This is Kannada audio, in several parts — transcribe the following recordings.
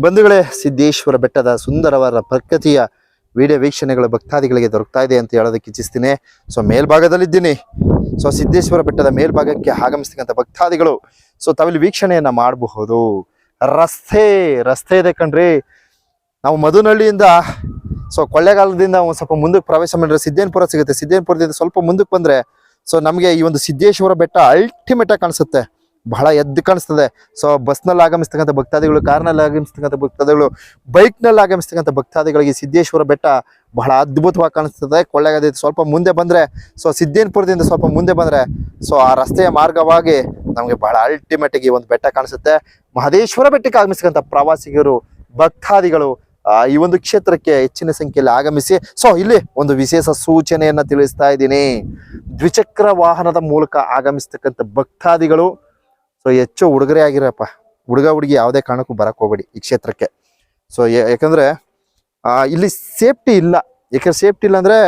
ಬಂಧುಗಳೇ, ಸಿದ್ದೇಶ್ವರ ಬೆಟ್ಟದ ಸುಂದರವಾದ ಪ್ರಕೃತಿಯ ವಿಡಿಯೋ ವೀಕ್ಷಣೆಗಳು ಭಕ್ತಾದಿಗಳಿಗೆ ದೊರಕ್ತಾ ಇದೆ ಅಂತ ಹೇಳೋದಕ್ಕೆ ಇಚ್ಛಿಸ್ತೀನಿ. ಸೊ, ಮೇಲ್ಭಾಗದಲ್ಲಿದ್ದೀನಿ. ಸೊ, ಸಿದ್ದೇಶ್ವರ ಬೆಟ್ಟದ ಮೇಲ್ಭಾಗಕ್ಕೆ ಆಗಮಿಸ್ತಕ್ಕಂಥ ಭಕ್ತಾದಿಗಳು, ಸೊ, ತಾವಿಲ್ಲಿ ವೀಕ್ಷಣೆಯನ್ನು ಮಾಡಬಹುದು. ರಸ್ತೆ ರಸ್ತೆ ಇದೆ ಕಣ್ರಿ. ನಾವು ಮಧುನಹಳ್ಳಿಯಿಂದ ಸೊ, ಕೊಳ್ಳೇಗಾಲದಿಂದ ಒಂದು ಸ್ವಲ್ಪ ಮುಂದಕ್ಕೆ ಪ್ರವೇಶ ಮಾಡಿದ್ರೆ ಸಿದ್ದೇನ್ಪುರ ಸಿಗುತ್ತೆ. ಸಿದ್ದೇನ್ಪುರದಿಂದ ಸ್ವಲ್ಪ ಮುಂದಕ್ಕೆ ಬಂದರೆ, ಸೊ, ನಮಗೆ ಈ ಒಂದು ಸಿದ್ದೇಶ್ವರ ಬೆಟ್ಟ ಅಲ್ಟಿಮೇಟಾಗಿ ಕಾಣಿಸುತ್ತೆ. ಬಹಳ ಎದ್ದು ಕಾಣಿಸ್ತದೆ. ಸೊ ಬಸ್ನಲ್ಲಿ ಆಗಮಿಸ್ತಕ್ಕಂಥ ಭಕ್ತಾದಿಗಳು ಕಾರ್ನಲ್ಲಿ ಆಗಮಿಸ್ತಕ್ಕಂಥ ಭಕ್ತಾದಿಗಳು ಬೈಕ್ನಲ್ಲಿ ಆಗಮಿಸ್ತಕ್ಕಂಥ ಭಕ್ತಾದಿಗಳಿಗೆ ಸಿದ್ದೇಶ್ವರ ಬೆಟ್ಟ ಬಹಳ ಅದ್ಭುತವಾಗಿ ಕಾಣಿಸ್ತದೆ. ಕೊಳ್ಳೆಗದಿ ಸ್ವಲ್ಪ ಮುಂದೆ ಬಂದ್ರೆ ಸೊ ಸಿದ್ದೇನ್ಪುರದಿಂದ ಸ್ವಲ್ಪ ಮುಂದೆ ಬಂದ್ರೆ ಸೊ ಆ ರಸ್ತೆಯ ಮಾರ್ಗವಾಗಿ ನಮಗೆ ಬಹಳ ಅಲ್ಟಿಮೇಟ್ ಆಗಿ ಒಂದು ಬೆಟ್ಟ ಕಾಣಿಸುತ್ತೆ. ಮಹದೇಶ್ವರ ಬೆಟ್ಟಕ್ಕೆ ಆಗಮಿಸ್ತಕ್ಕಂಥ ಪ್ರವಾಸಿಗರು, ಭಕ್ತಾದಿಗಳು ಈ ಒಂದು ಕ್ಷೇತ್ರಕ್ಕೆ ಹೆಚ್ಚಿನ ಸಂಖ್ಯೆಯಲ್ಲಿ ಆಗಮಿಸಿ ಸೊ ಇಲ್ಲಿ ಒಂದು ವಿಶೇಷ ಸೂಚನೆಯನ್ನ ತಿಳಿಸ್ತಾ ಇದ್ದೀನಿ. ದ್ವಿಚಕ್ರ ವಾಹನದ ಮೂಲಕ ಆಗಮಿಸ್ತಕ್ಕಂಥ ಭಕ್ತಾದಿಗಳು ಸೊ ಹೆಚ್ಚು ಹುಡುಗರೇ ಆಗಿರಪ್ಪ. ಹುಡುಗ ಹುಡುಗಿ ಯಾವುದೇ ಕಾರಣಕ್ಕೂ ಬರಕ್ಕೆ ಹೋಗ್ಬೇಡಿ ಈ ಕ್ಷೇತ್ರಕ್ಕೆ. ಸೊ ಯಾಕಂದರೆ ಇಲ್ಲಿ ಸೇಫ್ಟಿ ಇಲ್ಲ. ಯಾಕಂದ್ರೆ ಸೇಫ್ಟಿ ಇಲ್ಲ ಅಂದರೆ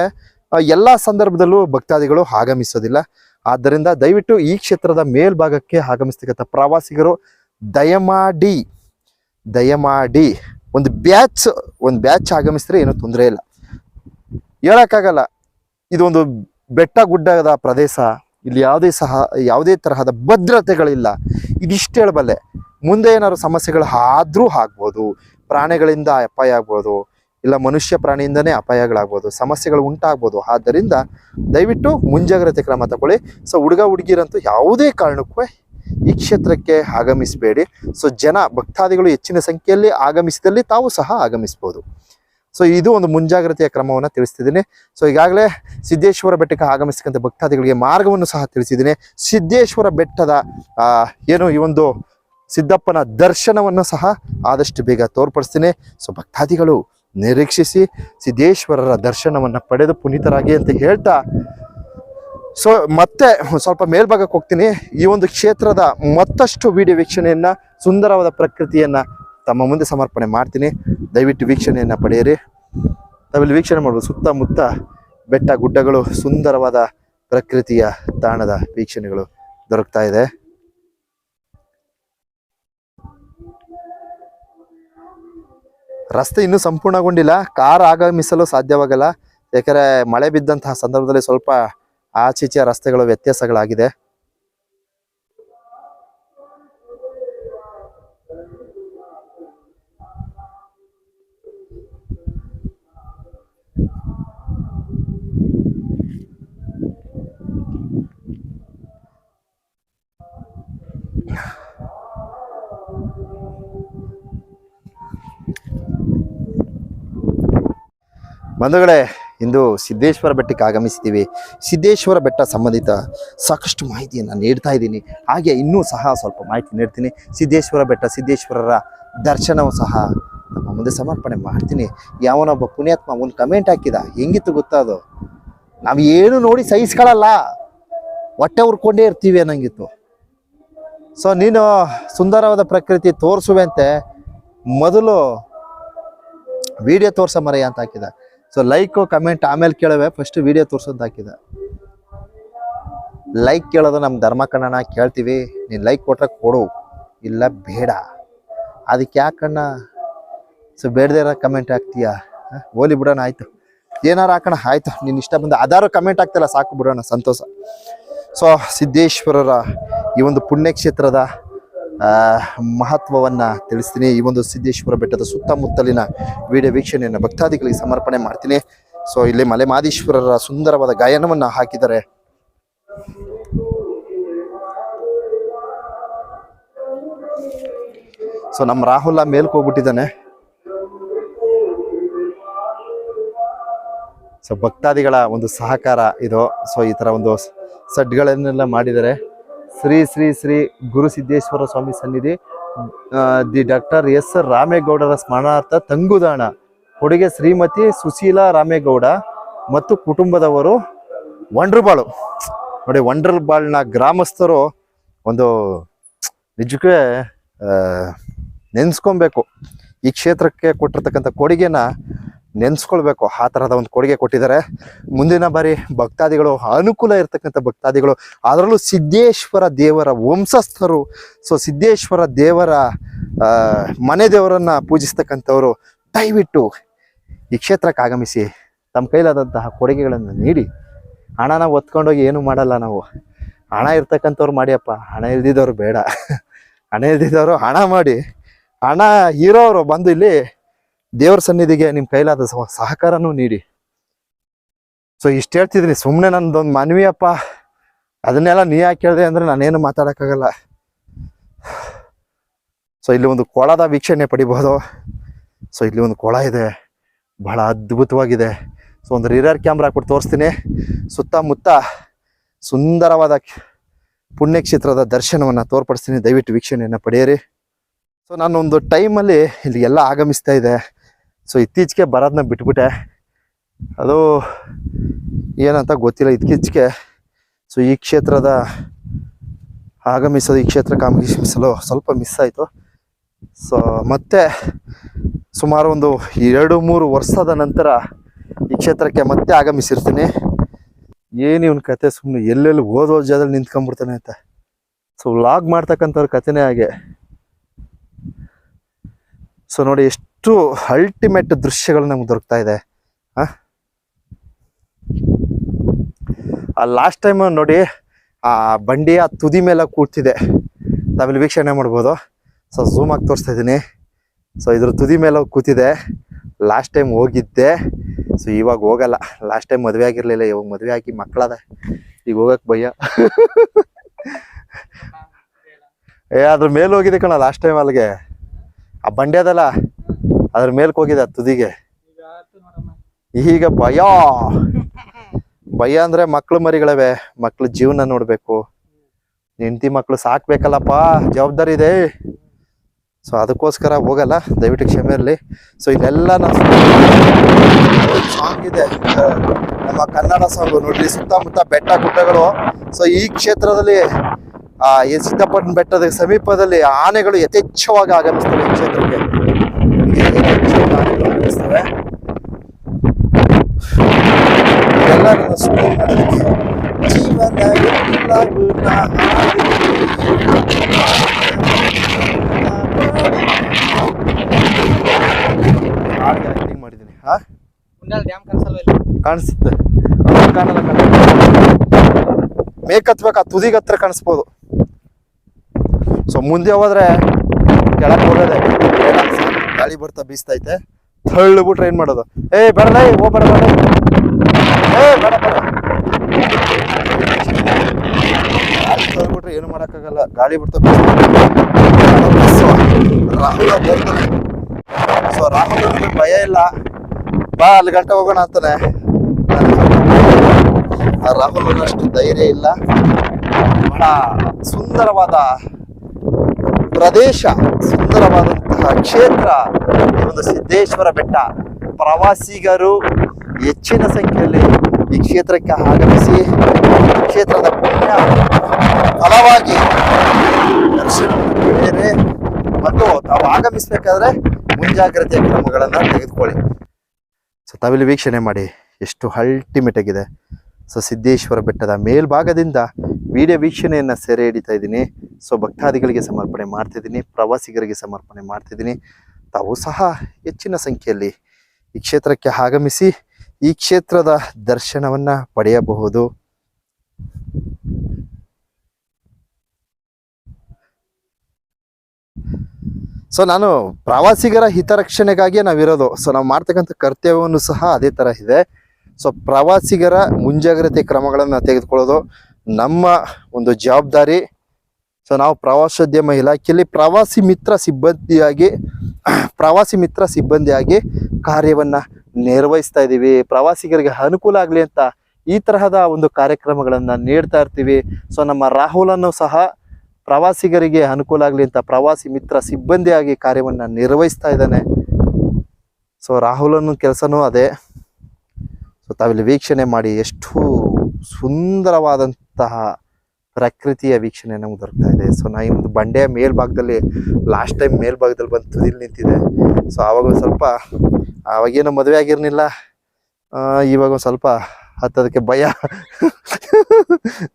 ಎಲ್ಲಾ ಸಂದರ್ಭದಲ್ಲೂ ಭಕ್ತಾದಿಗಳು ಆಗಮಿಸೋದಿಲ್ಲ. ಆದ್ದರಿಂದ ದಯವಿಟ್ಟು ಈ ಕ್ಷೇತ್ರದ ಮೇಲ್ಭಾಗಕ್ಕೆ ಆಗಮಿಸ್ತಕ್ಕಂಥ ಪ್ರವಾಸಿಗರು, ದಯಮಾಡಿ ದಯಮಾಡಿ, ಒಂದು ಬ್ಯಾಚ್ ಒಂದು ಬ್ಯಾಚ್ ಆಗಮಿಸಿದ್ರೆ ಏನೂ ತೊಂದರೆ ಇಲ್ಲ. ಹೇಳೋಕ್ಕಾಗಲ್ಲ. ಇದೊಂದು ಬೆಟ್ಟ ಗುಡ್ಡದ ಪ್ರದೇಶ. ಇಲ್ಲಿ ಯಾವುದೇ ಸಹ, ಯಾವುದೇ ತರಹದ ಭದ್ರತೆಗಳಿಲ್ಲ. ಇದಿಷ್ಟು ಹೇಳಬಲ್ಲೆ, ಮುಂದೆ ಏನಾದ್ರು ಸಮಸ್ಯೆಗಳು ಆದರೂ ಆಗ್ಬೋದು. ಪ್ರಾಣಿಗಳಿಂದ ಅಪಾಯ ಆಗ್ಬೋದು. ಇಲ್ಲ ಮನುಷ್ಯ ಪ್ರಾಣಿಯಿಂದನೇ ಅಪಾಯಗಳಾಗ್ಬೋದು. ಸಮಸ್ಯೆಗಳು ಉಂಟಾಗ್ಬೋದು. ಆದ್ದರಿಂದ ದಯವಿಟ್ಟು ಮುಂಜಾಗ್ರತೆ ಕ್ರಮ ತಗೊಳ್ಳಿ. ಸೊ, ಹುಡುಗ ಹುಡುಗಿರಂತೂ ಯಾವುದೇ ಕಾರಣಕ್ಕೂ ಈ ಕ್ಷೇತ್ರಕ್ಕೆ ಆಗಮಿಸಬೇಡಿ. ಸೊ, ಜನ ಭಕ್ತಾದಿಗಳು ಹೆಚ್ಚಿನ ಸಂಖ್ಯೆಯಲ್ಲಿ ಆಗಮಿಸಿದಲ್ಲಿ ತಾವು ಸಹ ಆಗಮಿಸ್ಬೋದು. ಸೊ ಇದು ಒಂದು ಮುಂಜಾಗ್ರತೆಯ ಕ್ರಮವನ್ನು ತಿಳಿಸ್ತಿದ್ದೀನಿ. ಸೊ ಈಗಾಗಲೇ ಸಿದ್ದೇಶ್ವರ ಬೆಟ್ಟಕ್ಕೆ ಆಗಮಿಸ್ತಕ್ಕಂಥ ಭಕ್ತಾದಿಗಳಿಗೆ ಮಾರ್ಗವನ್ನು ಸಹ ತಿಳಿಸಿದ್ದೀನಿ. ಸಿದ್ದೇಶ್ವರ ಬೆಟ್ಟದ ಏನು ಈ ಒಂದು ಸಿದ್ದಪ್ಪನ ದರ್ಶನವನ್ನು ಸಹ ಆದಷ್ಟು ಬೇಗ ತೋರ್ಪಡಿಸ್ತೀನಿ. ಸೊ ಭಕ್ತಾದಿಗಳು ನಿರೀಕ್ಷಿಸಿ ಸಿದ್ದೇಶ್ವರರ ದರ್ಶನವನ್ನು ಪಡೆದು ಪುನೀತರಾಗಿ ಅಂತ ಹೇಳ್ತಾ ಸೊ ಮತ್ತೆ ಸ್ವಲ್ಪ ಮೇಲ್ಭಾಗಕ್ಕೆ ಹೋಗ್ತೀನಿ. ಈ ಒಂದು ಕ್ಷೇತ್ರದ ಮತ್ತಷ್ಟು ವಿಡಿಯೋ ವೀಕ್ಷಣೆಯನ್ನು, ಸುಂದರವಾದ ಪ್ರಕೃತಿಯನ್ನ ತಮ್ಮ ಮುಂದೆ ಸಮರ್ಪಣೆ ಮಾಡ್ತೀನಿ. ದಯವಿಟ್ಟು ವೀಕ್ಷಣೆಯನ್ನು ಪಡೆಯಿರಿ. ತಾವಿಲ್ಲಿ ವೀಕ್ಷಣೆ ಮಾಡ್ಬೋದು ಸುತ್ತಮುತ್ತ ಬೆಟ್ಟ ಗುಡ್ಡಗಳು, ಸುಂದರವಾದ ಪ್ರಕೃತಿಯ ತಾಣದ ವೀಕ್ಷಣೆಗಳು ದೊರಕ್ತಾ ಇದೆ. ರಸ್ತೆ ಇನ್ನೂ ಸಂಪೂರ್ಣಗೊಂಡಿಲ್ಲ. ಕಾರ್ ಆಗಮಿಸಲು ಸಾಧ್ಯವಾಗಲ್ಲ. ಏಕೆಂದರೆ ಮಳೆ ಬಿದ್ದಂತಹ ಸಂದರ್ಭದಲ್ಲಿ ಸ್ವಲ್ಪ ಆಚೀಚೆಯ ರಸ್ತೆಗಳು ವ್ಯತ್ಯಾಸಗಳಾಗಿದೆ. ಬಂಧುಗಳೇ, ಇಂದು ಸಿದ್ದೇಶ್ವರ ಬೆಟ್ಟಕ್ಕೆ ಆಗಮಿಸಿದ್ದೀವಿ. ಸಿದ್ದೇಶ್ವರ ಬೆಟ್ಟ ಸಂಬಂಧಿತ ಸಾಕಷ್ಟು ಮಾಹಿತಿಯನ್ನು ನೀಡ್ತಾ ಇದ್ದೀನಿ. ಹಾಗೆ ಇನ್ನೂ ಸಹ ಸ್ವಲ್ಪ ಮಾಹಿತಿ ನೀಡ್ತೀನಿ. ಸಿದ್ದೇಶ್ವರ ಬೆಟ್ಟ, ಸಿದ್ದೇಶ್ವರರ ದರ್ಶನವೂ ಸಹ ನಮ್ಮ ಮುಂದೆ ಸಮರ್ಪಣೆ ಮಾಡ್ತೀನಿ. ಯಾವನೊಬ್ಬ ಪುಣ್ಯಾತ್ಮ ಒಂದು ಕಮೆಂಟ್ ಹಾಕಿದ, ಹೆಂಗಿತ್ತು ಗೊತ್ತಾ ಅದು? ನಾವು ಏನು ನೋಡಿ ಸಹಿಸ್ಕೊಳ್ಳಲ್ಲ ಹೊಟ್ಟೆ ಉರ್ಕೊಂಡೇ ಇರ್ತೀವಿ ಅನ್ನಂಗಿತ್ತು. ಸೊ ನೀನು ಸುಂದರವಾದ ಪ್ರಕೃತಿ ತೋರಿಸುವಂತೆ ಮೊದಲು ವಿಡಿಯೋ ತೋರ್ಸ ಮರೆಯ ಅಂತ ಹಾಕಿದ. ಸೊ ಲೈಕ್ ಕಮೆಂಟ್ ಆಮೇಲೆ ಕೇಳವೆ. ಫಸ್ಟ್ ವಿಡಿಯೋ ತೋರ್ಸೋದು ಹಾಕಿದೆ. ಲೈಕ್ ಕೇಳೋದು ನಮ್ಮ ಧರ್ಮ ಕಣ್ಣನ ಕೇಳ್ತೀವಿ. ನೀನು ಲೈಕ್ ಕೊಟ್ರೆ ಕೊಡು. ಇಲ್ಲ, ಬೇಡ. ಅದಕ್ಕೆ ಯಾಕಣ್ಣ ಸೊ ಬೇಡದೇ ಕಮೆಂಟ್ ಹಾಕ್ತೀಯಾ? ಹೋಲಿ ಬಿಡೋಣ, ಆಯ್ತು. ಏನಾರು ಹಾಕೋಣ, ಆಯ್ತು. ನೀನು ಇಷ್ಟ ಬಂದ ಅದಾರು ಕಮೆಂಟ್ ಆಗ್ತಿಲ್ಲ ಸಾಕು ಬಿಡೋಣ, ಸಂತೋಷ. ಸೊ ಸಿದ್ದೇಶ್ವರರ ಈ ಒಂದು ಪುಣ್ಯಕ್ಷೇತ್ರದ ಮಹತ್ವವನ್ನ ತಿಳಿಸ್ತೀನಿ. ಈ ಒಂದು ಸಿದ್ದೇಶ್ವರ ಬೆಟ್ಟದ ಸುತ್ತಮುತ್ತಲಿನ ವಿಡಿಯೋ ವೀಕ್ಷಣೆಯನ್ನು ಭಕ್ತಾದಿಗಳಿಗೆ ಸಮರ್ಪಣೆ ಮಾಡ್ತೀನಿ. ಸೊ ಇಲ್ಲಿ ಮಲೆ ಮಾದೇಶ್ವರರ ಸುಂದರವಾದ ಗಾಯನವನ್ನು ಹಾಕಿದ್ದಾರೆ. ಸೊ ನಮ್ಮ ರಾಹುಲ ಮೇಲ್ಕ್ ಹೋಗ್ಬಿಟ್ಟಿದ್ದಾನೆ ಸೊ ಭಕ್ತಾದಿಗಳ ಒಂದು ಸಹಕಾರ ಇದು. ಸೊ ಈ ತರ ಒಂದು ಸಡ್ಗಳನ್ನೆಲ್ಲ ಮಾಡಿದ್ದಾರೆ. ಶ್ರೀ ಶ್ರೀ ಶ್ರೀ ಗುರು ಸಿದ್ದೇಶ್ವರ ಸ್ವಾಮಿ ಸನ್ನಿಧಿ ದಿ ಡಾಕ್ಟರ್ ಎಸ್ ರಾಮೇಗೌಡರ ಸ್ಮರಣಾರ್ಥ ತಂಗುದಾಣ, ಕೊಡುಗೆ ಶ್ರೀಮತಿ ಸುಶೀಲಾ ರಾಮೇಗೌಡ ಮತ್ತು ಕುಟುಂಬದವರು ವಂಡ್ರಬಾಳು. ನೋಡಿ ವಂಡ್ರಬಾಳ್ನ ಗ್ರಾಮಸ್ಥರು ಒಂದು ನಿಜಕ್ಕೆ ನೆನ್ಸ್ಕೊಬೇಕು. ಈ ಕ್ಷೇತ್ರಕ್ಕೆ ಕೊಟ್ಟಿರ್ತಕ್ಕಂಥ ಕೊಡುಗೆನ ನೆನ್ಸ್ಕೊಳ್ಬೇಕು ಆ ಥರದ ಒಂದು ಕೊಡುಗೆ ಕೊಟ್ಟಿದ್ದಾರೆ. ಮುಂದಿನ ಬಾರಿ ಭಕ್ತಾದಿಗಳು ಅನುಕೂಲ ಇರತಕ್ಕಂಥ ಭಕ್ತಾದಿಗಳು, ಅದರಲ್ಲೂ ಸಿದ್ದೇಶ್ವರ ದೇವರ ವಂಶಸ್ಥರು. ಸೊ ಸಿದ್ದೇಶ್ವರ ದೇವರ ಮನೆ ದೇವರನ್ನ ಪೂಜಿಸ್ತಕ್ಕಂಥವರು ದಯವಿಟ್ಟು ಈ ಕ್ಷೇತ್ರಕ್ಕೆ ಆಗಮಿಸಿ, ತಮ್ಮ ಕೈಲಾದಂತಹ ಕೊಡುಗೆಗಳನ್ನು ನೀಡಿ. ಹಣನ ಒತ್ಕೊಂಡೋಗಿ ಏನು ಮಾಡಲ್ಲ ನಾವು. ಹಣ ಇರ್ತಕ್ಕಂಥವ್ರು ಮಾಡಿಯಪ್ಪ ಹಣ ಇಲ್ದಿದ್ದವ್ರು ಬೇಡ. ಹಣ ಇಲ್ದಿದ್ದವರು ಹಣ ಮಾಡಿ. ಹಣ ಇರೋರು ಬಂದು ಇಲ್ಲಿ ದೇವ್ರ ಸನ್ನಿಧಿಗೆ ನಿಮ್ಮ ಕೈಲಾದ ಸಹ- ಸಹಕಾರನೂ ನೀಡಿ. ಸೊ ಇಷ್ಟು ಹೇಳ್ತಿದ್ರಿ ಸುಮ್ಮನೆ ನನ್ನದೊಂದು ಮನವಿಯಪ್ಪ, ಅದನ್ನೆಲ್ಲ ನೀ ಯಾಕೆ ಹೇಳಿದೆ ಅಂದ್ರೆ ನಾನೇನು ಮಾತಾಡೋಕ್ಕಾಗಲ್ಲ. ಸೊ ಇಲ್ಲಿ ಒಂದು ಕೊಳದ ವೀಕ್ಷಣೆ ಪಡಿಬಹುದು ಸೊ ಇಲ್ಲಿ ಒಂದು ಕೊಳ ಇದೆ, ಬಹಳ ಅದ್ಭುತವಾಗಿದೆ. ಸೊ ಒಂದು ರಿರರ್ ಕ್ಯಾಮ್ರಾ ಕೊಟ್ಟು ತೋರಿಸ್ತೀನಿ. ಸುತ್ತಮುತ್ತ ಸುಂದರವಾದ ಪುಣ್ಯಕ್ಷೇತ್ರದ ದರ್ಶನವನ್ನು ತೋರ್ಪಡಿಸ್ತೀನಿ. ದಯವಿಟ್ಟು ವೀಕ್ಷಣೆಯನ್ನು ಪಡೆಯಿರಿ. ಸೊ ನಾನು ಒಂದು ಟೈಮಲ್ಲಿ ಇಲ್ಲಿ ಎಲ್ಲ ಆಗಮಿಸ್ತಾ ಇದೆ. ಸೊ ಇತ್ತೀಚೆಗೆ ಬರೋದನ್ನ ಬಿಟ್ಬಿಟ್ಟೆ. ಅದು ಏನಂತ ಗೊತ್ತಿಲ್ಲ. ಇತ್ತೀಚೆಗೆ ಸೊ ಈ ಕ್ಷೇತ್ರದ ಆಗಮಿಸೋದು, ಈ ಕ್ಷೇತ್ರ ಆಗಮಿಸಲು ಸ್ವಲ್ಪ ಮಿಸ್ ಆಯಿತು. ಸೊ ಮತ್ತೆ ಸುಮಾರು ಒಂದು ಎರಡು ಮೂರು ವರ್ಷದ ನಂತರ ಈ ಕ್ಷೇತ್ರಕ್ಕೆ ಮತ್ತೆ ಆಗಮಿಸಿರ್ತೀನಿ. ಏನು ಇವನ ಕತೆ? ಸುಮ್ಮನೆ ಎಲ್ಲೆಲ್ಲಿ ಓದೋ ಜಾಗದಲ್ಲಿ ನಿಂತ್ಕೊಂಡ್ಬಿಡ್ತಾನೆ ಅಂತ. ಸೊ ವ್ಲಾಗ್ ಮಾಡ್ತಕ್ಕಂಥವ್ರ ಕತೆನೇ ಹಾಗೆ. ಸೊ ನೋಡಿ ಎಷ್ಟು ಅಲ್ಟಿಮೇಟ್ ದೃಶ್ಯಗಳು ನಮ್ಗೆ ದೊರಕ್ತಾ ಇದೆ. ಆ ಲಾಸ್ಟ್ ಟೈಮ್ ನೋಡಿ ಆ ಬಂಡಿಯ ತುದಿ ಮೇಲೆ ಕೂರ್ತಿದೆ ತಾವಿಲ್ಲಿ ವೀಕ್ಷಣೆ ಮಾಡ್ಬೋದು. ಸೊ ಝೂಮ್ ಆಗಿ ತೋರಿಸ್ತಾ ಇದ್ದೀನಿ. ಸೊ ಇದ್ರ ತುದಿ ಮೇಲೆ ಕೂತಿದೆ. ಲಾಸ್ಟ್ ಟೈಮ್ ಹೋಗಿದ್ದೆ. ಸೊ ಇವಾಗ ಹೋಗಲ್ಲ. ಲಾಸ್ಟ್ ಟೈಮ್ ಮದುವೆ ಆಗಿರಲಿಲ್ಲ ಇವಾಗ ಮದುವೆ ಆಗಿ ಮಕ್ಕಳದ. ಈಗ ಹೋಗಕ್ಕೆ ಭಯ. ಏ ಅದ್ರ ಮೇಲೆ ಹೋಗಿದೆ ಕಣ ಲಾಸ್ಟ್ ಟೈಮ್ ಅಲ್ಲಿಗೆ. ಆ ಬಂಡೆ ಅದಲ್ಲ, ಅದ್ರ ಮೇಲ್ಕ್ ಹೋಗಿದೆ ತುದಿಗೆ. ಈಗ ಭಯ! ಭಯ ಅಂದ್ರೆ ಮಕ್ಳು ಮರಿಗಳವೆ, ಮಕ್ಳ ಜೀವನ ನೋಡ್ಬೇಕು. ಹೆಂಡತಿ ಮಕ್ಳು ಸಾಕ್ಬೇಕಲ್ಲಪ್ಪ, ಜವಾಬ್ದಾರಿ ಇದೆ. ಸೊ ಅದಕ್ಕೋಸ್ಕರ ಹೋಗಲ್ಲ, ದಯವಿಟ್ಟು ಕ್ಷಮೆ ಇರಲಿ. ಸೊ ಇಲ್ಲೆಲ್ಲ ಸಾಂಗ್ ಇದೆ. ನಮ್ಮ ಕನ್ನಡ ಸಾಂಗ್ ನೋಡ್ರಿ, ಸುತ್ತಮುತ್ತ ಬೆಟ್ಟ ಗುಡ್ಡಗಳು. ಸೊ ಈ ಕ್ಷೇತ್ರದಲ್ಲಿ ಆ ಈ ಸಿದ್ದಪ್ಪನ ಬೆಟ್ಟದ ಸಮೀಪದಲ್ಲಿ ಆನೆಗಳು ಯಥೇಚ್ಛವಾಗಿ ಆಗಮಿಸ್ತವೆ ಈ ಕ್ಷೇತ್ರಕ್ಕೆ. ಆಗಮಿಸ್ತವೆ. ಆಕ್ಟಿಂಗ್ ಮಾಡಿದ್ದೀನಿ. ಹಾ ಕಾಣಿಸುತ್ತೆ. ಕಾಣಲ್ಲ ಕಾಣ. ಮೇಕತ್ಬೇಕು ಆ ತುದಿಗೆ ಹತ್ರ ಕಾಣಿಸ್ಬೋದು. ಸೊ ಮುಂದೆ ಹೋದ್ರೆ ಕೆಳಗೆ ಹೋಗೋದೆ. ಗಾಳಿ ಬರ್ತಾ ಬೀಸ್ತೈತೆ. ತಳ್ಳು ಬಿಟ್ರೆ ಏನ್ ಮಾಡೋದು? ಏ, ಬರಲ್ಲ ಓ ಏ, ಬೇಡ ತಳ್ಬಿಟ್ರೆ ಏನು ಮಾಡೋಕ್ಕಾಗಲ್ಲ. ಗಾಳಿ ಬರ್ತಾ ಸೊ ರಾಹುಲ್ ಭಯ ಇಲ್ಲ. ಬಾ, ಅಲ್ಲಿ ಗಂಟೆ ಹೋಗೋಣ ಅಂತಾನೆ. ರಾಹುಲ್ ಅಷ್ಟು ಧೈರ್ಯ ಇಲ್ಲ. ಬಹಳ ಸುಂದರವಾದ ಪ್ರದೇಶ, ಸುಂದರವಾದಂತಹ ಕ್ಷೇತ್ರ ಈ ಒಂದು ಸಿದ್ದೇಶ್ವರ ಬೆಟ್ಟ. ಪ್ರವಾಸಿಗರು ಹೆಚ್ಚಿನ ಸಂಖ್ಯೆಯಲ್ಲಿ ಈ ಕ್ಷೇತ್ರಕ್ಕೆ ಆಗಮಿಸಿ, ಕ್ಷೇತ್ರದ ಪುಣ್ಯ ಫಲವಾಗಿ ದರ್ಶನ ಮತ್ತು ತಾವು ಆಗಮಿಸಬೇಕಾದ್ರೆ ಮುಂಜಾಗ್ರತೆ ಕ್ರಮಗಳನ್ನು ತೆಗೆದುಕೊಳ್ಳಿ. ಸೊ ತಾವಿಲ್ಲಿ ವೀಕ್ಷಣೆ ಮಾಡಿ ಎಷ್ಟು ಅಲ್ಟಿಮೇಟ್ ಆಗಿದೆ. ಸೊ ಸಿದ್ದೇಶ್ವರ ಬೆಟ್ಟದ ಮೇಲ್ಭಾಗದಿಂದ ವಿಡಿಯೋ ವೀಕ್ಷಣೆಯನ್ನು ಸೆರೆ ಹಿಡಿತಾ ಇದ್ದೀನಿ. ಸೊ ಭಕ್ತಾದಿಗಳಿಗೆ ಸಮರ್ಪಣೆ ಮಾಡ್ತಿದ್ದೀನಿ ಪ್ರವಾಸಿಗರಿಗೆ ಸಮರ್ಪಣೆ ಮಾಡ್ತಿದ್ದೀನಿ ತಾವು ಸಹ ಹೆಚ್ಚಿನ ಸಂಖ್ಯೆಯಲ್ಲಿ ಈ ಕ್ಷೇತ್ರಕ್ಕೆ ಆಗಮಿಸಿ ಈ ಕ್ಷೇತ್ರದ ದರ್ಶನವನ್ನು ಪಡೆಯಬಹುದು. ಸೊ ನಾನು ಪ್ರವಾಸಿಗರ ಹಿತರಕ್ಷಣೆಗಾಗಿ ನಾವಿರೋದು. ಸೊ ನಾವು ಮಾಡ್ತಕ್ಕಂಥ ಕರ್ತವ್ಯವನ್ನು ಸಹ ಅದೇ ತರ ಇದೆ. ಸೊ ಪ್ರವಾಸಿಗರ ಮುಂಜಾಗ್ರತೆ ಕ್ರಮಗಳನ್ನು ತೆಗೆದುಕೊಳ್ಳೋದು ನಮ್ಮ ಒಂದು ಜವಾಬ್ದಾರಿ. ಸೊ ನಾವು ಪ್ರವಾಸೋದ್ಯಮ ಇಲಾಖೆಯಲ್ಲಿ ಪ್ರವಾಸಿ ಮಿತ್ರ ಸಿಬ್ಬಂದಿಯಾಗಿ, ಪ್ರವಾಸಿ ಮಿತ್ರ ಸಿಬ್ಬಂದಿಯಾಗಿ ಕಾರ್ಯವನ್ನು ನಿರ್ವಹಿಸ್ತಾ ಇದ್ದೀವಿ. ಪ್ರವಾಸಿಗರಿಗೆ ಅನುಕೂಲ ಆಗಲಿ ಅಂತ ಈ ತರಹದ ಒಂದು ಕಾರ್ಯಕ್ರಮಗಳನ್ನು ನೀಡ್ತಾ ಇರ್ತೀವಿ. ಸೊ ನಮ್ಮ ರಾಹುಲನ್ನು ಸಹ ಪ್ರವಾಸಿಗರಿಗೆ ಅನುಕೂಲ ಆಗಲಿ ಅಂತ ಪ್ರವಾಸಿ ಮಿತ್ರ ಸಿಬ್ಬಂದಿಯಾಗಿ ಕಾರ್ಯವನ್ನು ನಿರ್ವಹಿಸ್ತಾ ಇದ್ದಾನೆ. ಸೊ ರಾಹುಲನ್ನು, ಕೆಲಸನೂ ಅದೇ. ಸೊ ತಾವಿಲ್ಲಿ ವೀಕ್ಷಣೆ ಮಾಡಿ ಎಷ್ಟು ಸುಂದರವಾದಂತಹ ಪ್ರಕೃತಿಯ ವೀಕ್ಷಣೆ ನಮ್ಗೆ ದೊರಕ್ತಾ ಇದೆ. ಸೊ ನಾ ಈ ಒಂದು ಬಂಡೆಯ ಮೇಲ್ಭಾಗದಲ್ಲಿ ಲಾಸ್ಟ್ ಟೈಮ್ ಮೇಲ್ಭಾಗದಲ್ಲಿ ಬಂದು ತುದಿಲಿ ನಿಂತಿದೆ ಸೊ ಆವಾಗ ಸ್ವಲ್ಪ ಆವಾಗೇನು ಮದುವೆ ಆಗಿರಲಿಲ್ಲ. ಇವಾಗ ಒಂದು ಸ್ವಲ್ಪ ಹತ್ತೋದಕ್ಕೆ ಭಯ.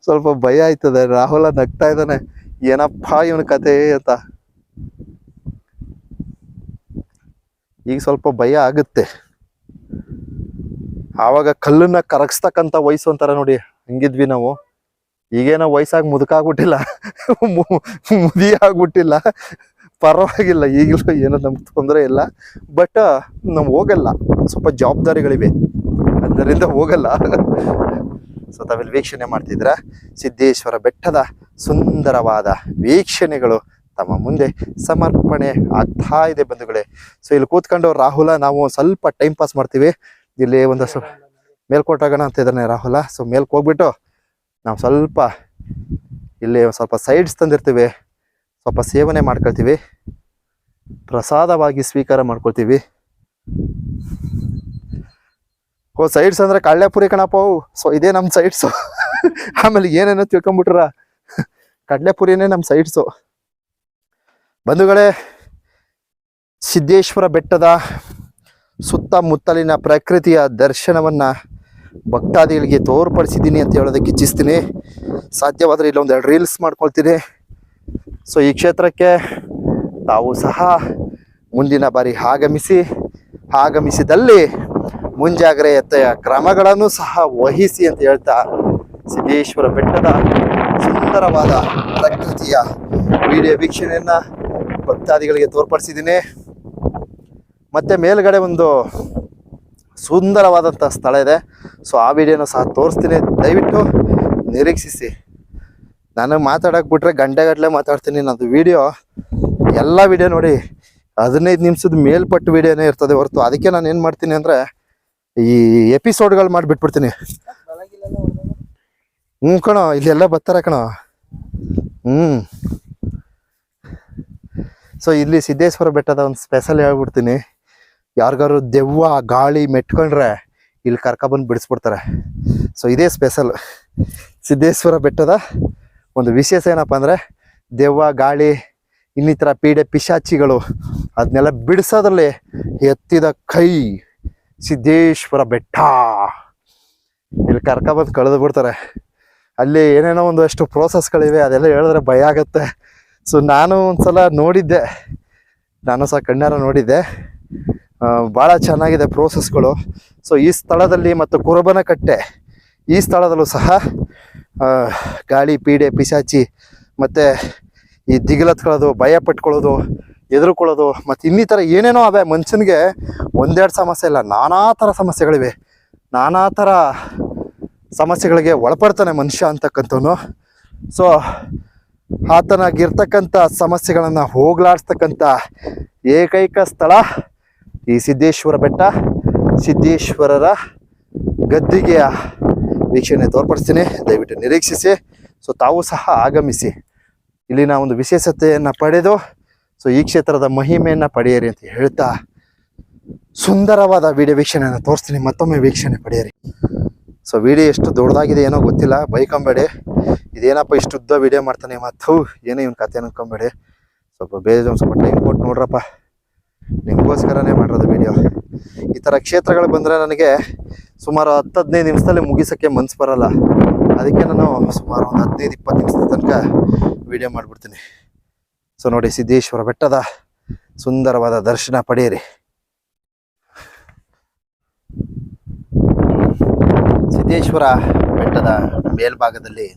ಸ್ವಲ್ಪ ಭಯ ಆಯ್ತದೆ. ರಾಹುಲ ನಗ್ತಾ ಇದ್ದಾನೆ. ಏನಪ್ಪ ಇವನ ಕತೆ ಅಂತ. ಈಗ ಸ್ವಲ್ಪ ಭಯ ಆಗುತ್ತೆ. ಆವಾಗ ಕಲ್ಲನ್ನ ಕರಗಿಸ್ತಕ್ಕಂಥ ವಯಸ್ಸು ಅಂತಾರ ನೋಡಿ ಹಂಗಿದ್ವಿ ನಾವು. ಈಗೇನೋ ವಯಸ್ಸಾಗಿ ಮುದುಕಾಗ್ಬಿಟ್ಟಿಲ್ಲ. ಮುದಿ ಆಗ್ಬಿಟ್ಟಿಲ್ಲ ಪರವಾಗಿಲ್ಲ, ಈಗಲೂ ಏನೋ ನಮ್ಗೆ ತೊಂದರೆ ಇಲ್ಲ. ಬಟ್, ನಾವು ಹೋಗಲ್ಲ. ಸ್ವಲ್ಪ ಜವಾಬ್ದಾರಿಗಳಿವೆ. ಅದರಿಂದ ಹೋಗಲ್ಲ. ಸೊ ತಾವೆಲ್ಲ ವೀಕ್ಷಣೆ ಮಾಡ್ತಿದ್ರ ಸಿದ್ದೇಶ್ವರ ಬೆಟ್ಟದ ಸುಂದರವಾದ ವೀಕ್ಷಣೆಗಳು ತಮ್ಮ ಮುಂದೆ ಸಮರ್ಪಣೆ ಆಗ್ತಾ ಇದೆ ಬಂಧುಗಳೇ. ಸೊ ಇಲ್ಲಿ ಕೂತ್ಕೊಂಡು ರಾಹುಲ, ನಾವು ಸ್ವಲ್ಪ ಟೈಮ್ ಪಾಸ್ ಮಾಡ್ತೀವಿ. ಇಲ್ಲಿ ಒಂದಷ್ಟು ಮೇಲ್ಕೋಟಾಗೋಣ ಅಂತ ಇದ್ದಾನೆ ರಾಹುಲ. ಸೊ ಮೇಲ್ಕ್ ಹೋಗ್ಬಿಟ್ಟು ನಾವು ಸ್ವಲ್ಪ ಇಲ್ಲಿ ಸ್ವಲ್ಪ ಸೈಡ್ಸ್ ತಂದಿರ್ತೀವಿ. ಸ್ವಲ್ಪ ಸೇವನೆ ಮಾಡ್ಕೊಳ್ತೀವಿ. ಪ್ರಸಾದವಾಗಿ ಸ್ವೀಕಾರ ಮಾಡ್ಕೊಳ್ತೀವಿ. ಓ ಸೈಡ್ಸ್ ಅಂದ್ರೆ ಕಳ್ಳೆಪುರಿ ಕಣಪ್ಪ ಅವು. ಸೊ ಇದೇ ನಮ್ಮ ಸೈಡ್ಸು ಆಮೇಲೆ ಏನೇನೋ ತಿಳ್ಕೊಂಬಿಟ್ರ. ಕಡ್ಲೆಪುರಿನೇ ನಮ್ಮ ಸೈಡ್ಸು ಬಂಧುಗಳೇ, ಸಿದ್ದೇಶ್ವರ ಬೆಟ್ಟದ ಸುತ್ತಮುತ್ತಲಿನ ಪ್ರಕೃತಿಯ ದರ್ಶನವನ್ನು ಭಕ್ತಾದಿಗಳಿಗೆ ತೋರ್ಪಡಿಸಿದ್ದೀನಿ ಅಂತ ಹೇಳೋದಕ್ಕೆ ಇಚ್ಛಿಸ್ತೀನಿ. ಸಾಧ್ಯವಾದರೆ ಇಲ್ಲೊಂದು ಎರಡು ರೀಲ್ಸ್ ಮಾಡ್ಕೊಳ್ತೀನಿ. ಸೊ ಈ ಕ್ಷೇತ್ರಕ್ಕೆ ತಾವು ಸಹ ಮುಂದಿನ ಬಾರಿ ಆಗಮಿಸಿ, ಆಗಮಿಸಿದಲ್ಲಿ ಮುಂಜಾಗ್ರತೆಯ ಕ್ರಮಗಳನ್ನು ಸಹ ವಹಿಸಿ ಅಂತ ಹೇಳ್ತಾ ಸಿದ್ದೇಶ್ವರ ಬೆಟ್ಟದ ಸುಂದರವಾದ ಪ್ರಕೃತಿಯ ವಿಡಿಯೋ ವೀಕ್ಷಣೆಯನ್ನು ಭಕ್ತಾದಿಗಳಿಗೆ ತೋರ್ಪಡಿಸಿದ್ದೀನಿ. ಮತ್ತೆ ಮೇಲ್ಗಡೆ ಒಂದು ಸುಂದರವಾದಂಥ ಸ್ಥಳ ಇದೆ. ಸೊ ಆ ವಿಡಿಯೋನ ಸಹ ತೋರಿಸ್ತೀನಿ. ದಯವಿಟ್ಟು ನಿರೀಕ್ಷಿಸಿ. ನನಗೆ ಮಾತಾಡೋಕೆ ಬಿಟ್ರೆ ಗಂಟೆಗಟ್ಟಲೆ ಮಾತಾಡ್ತೀನಿ ನನ್ನದು ವಿಡಿಯೋ. ಎಲ್ಲ ವಿಡಿಯೋ ನೋಡಿ ಹದಿನೈದು ನಿಮಿಷದ ಮೇಲ್ಪಟ್ಟು ವಿಡಿಯೋನೇ ಇರ್ತದೆ ಹೊರತು. ಅದಕ್ಕೆ ನಾನು ಏನು ಮಾಡ್ತೀನಿ ಅಂದರೆ ಈ ಎಪಿಸೋಡ್ಗಳು ಮಾಡಿಬಿಟ್ಬಿಡ್ತೀನಿ. ಹ್ಞೂ ಕಣೋ, ಇಲ್ಲೆಲ್ಲ ಬರ್ತಾರೆ ಕಣೋ. ಹ್ಞೂ. ಸೊ ಇಲ್ಲಿ ಸಿದ್ದೇಶ್ವರ ಬೆಟ್ಟದ ಒಂದು ಸ್ಪೆಷಲ್ ಹೇಳ್ಬಿಡ್ತೀನಿ. ಯಾರಿಗಾರು ದೆವ್ವ, ಗಾಳಿ ಮೆಟ್ಕೊಂಡ್ರೆ ಇಲ್ಲಿ ಕರ್ಕೊಬಂದು ಬಿಡಿಸ್ಬಿಡ್ತಾರೆ. ಸೊ ಇದೇ ಸ್ಪೆಷಲ್ ಸಿದ್ದೇಶ್ವರ ಬೆಟ್ಟದ ಒಂದು ವಿಶೇಷ ಏನಪ್ಪ ಅಂದರೆ ದೆವ್ವ, ಗಾಳಿ, ಇನ್ನಿತರ ಪೀಡೆ ಪಿಶಾಚಿಗಳು ಅದನ್ನೆಲ್ಲ ಬಿಡಿಸೋದ್ರಲ್ಲಿ ಎತ್ತಿದ ಕೈ ಸಿದ್ದೇಶ್ವರ ಬೆಟ್ಟ. ಇಲ್ಲಿ ಕರ್ಕೊಬಂದು ಕಳೆದು ಬಿಡ್ತಾರೆ. ಅಲ್ಲಿ ಏನೇನೋ ಒಂದಷ್ಟು ಪ್ರೋಸೆಸ್ಗಳಿವೆ ಅದೆಲ್ಲ ಹೇಳಿದ್ರೆ ಭಯ ಆಗುತ್ತೆ. ಸೊ ನಾನು ಒಂದು ಸಲ ನೋಡಿದ್ದೆ. ನಾನು ಸಹ ಕಣ್ಣಾರ ನೋಡಿದ್ದೆ. ಭಾಳ ಚೆನ್ನಾಗಿದೆ ಪ್ರೋಸೆಸ್ಗಳು ಸೊ ಈ ಸ್ಥಳದಲ್ಲಿ ಮತ್ತು ಕುರುಬನಕಟ್ಟೆ, ಈ ಸ್ಥಳದಲ್ಲೂ ಸಹ ಗಾಳಿ, ಪೀಡೆ, ಪಿಶಾಚಿ ಮತ್ತು ಈ ದಿಗಿಲತ್ಕೊಳ್ಳೋದು, ಭಯ ಪಟ್ಕೊಳ್ಳೋದು, ಎದುರುಕೊಳ್ಳೋದು ಮತ್ತು ಇನ್ನಿತರ ಏನೇನೋ ಅವೆ ಮನುಷ್ಯನಿಗೆ ಒಂದೆರಡು ಸಮಸ್ಯೆ ಇಲ್ಲ, ನಾನಾ ಥರ ಸಮಸ್ಯೆಗಳಿವೆ. ನಾನಾ ಥರ ಸಮಸ್ಯೆಗಳಿಗೆ ಒಳಪಡ್ತಾನೆ ಮನುಷ್ಯ ಅಂತಕ್ಕಂಥವನು. ಸೊ ಆತನಾಗಿರ್ತಕ್ಕಂಥ ಸಮಸ್ಯೆಗಳನ್ನು ಹೋಗ್ಲಾಡಿಸ್ತಕ್ಕಂಥ ಏಕೈಕ ಸ್ಥಳ ಈ ಸಿದ್ದೇಶ್ವರ ಬೆಟ್ಟ ಸಿದ್ದೇಶ್ವರರ ಗದ್ದಿಗೆಯ ವೀಕ್ಷಣೆ ತೋರ್ಪಡಿಸ್ತೀನಿ. ದಯವಿಟ್ಟು ನಿರೀಕ್ಷಿಸಿ. ಸೊ ತಾವು ಸಹ ಆಗಮಿಸಿ. ಇಲ್ಲಿನ ಒಂದು ವಿಶೇಷತೆಯನ್ನು ಪಡೆದು ಸೊ ಈ ಕ್ಷೇತ್ರದ ಮಹಿಮೆಯನ್ನು ಪಡೆಯಿರಿ ಅಂತ ಹೇಳ್ತಾ ಸುಂದರವಾದ ವಿಡಿಯೋ ವೀಕ್ಷಣೆಯನ್ನು ತೋರಿಸ್ತೀನಿ. ಮತ್ತೊಮ್ಮೆ ವೀಕ್ಷಣೆ ಪಡೆಯಿರಿ. ಸೊ ವಿಡಿಯೋ ಎಷ್ಟು ದೊಡ್ಡದಾಗಿದೆ ಏನೋ ಗೊತ್ತಿಲ್ಲ. ಬೈಕೊಂಬೇಡಿ. ಇದೇನಪ್ಪ ಇಷ್ಟು ಉದ್ದ ವಿಡಿಯೋ ಮಾಡ್ತಾನೆ ಮತ್ತು ಏನೋ ಇವ್ನ ಕತೆ ಅನ್ಕೊಂಬೇಡಿ. ಸ್ವಲ್ಪ ಬೇರೆ ಸ್ವಲ್ಪ ಟೈಮ್ ಕೊಟ್ಟು ನೋಡ್ರಪ್ಪ. ನಿಮಗೋಸ್ಕರನೇ ಮಾಡಿರೋದು ವಿಡಿಯೋ ಈ ಥರ ಕ್ಷೇತ್ರಗಳು ಬಂದರೆ ನನಗೆ ಸುಮಾರು ಹತ್ತು ಹದಿನೈದು ನಿಮಿಷದಲ್ಲಿ ಮುಗಿಸೋಕ್ಕೆ ಮನ್ಸು ಬರಲ್ಲ. ಅದಕ್ಕೆ ನಾನು ಸುಮಾರು ಒಂದು ಹದಿನೈದು, ಇಪ್ಪತ್ತು ನಿಮಿಷದ ತನಕ ವಿಡಿಯೋ ಮಾಡಿಬಿಡ್ತೀನಿ. ಸೊ ನೋಡಿ, ಸಿದ್ದೇಶ್ವರ ಬೆಟ್ಟದ ಸುಂದರವಾದ ದರ್ಶನ ಪಡೆಯಿರಿ. ಸಿದ್ದೇಶ್ವರ ಬೆಟ್ಟದ ಮೇಲ್ಭಾಗದಲ್ಲಿ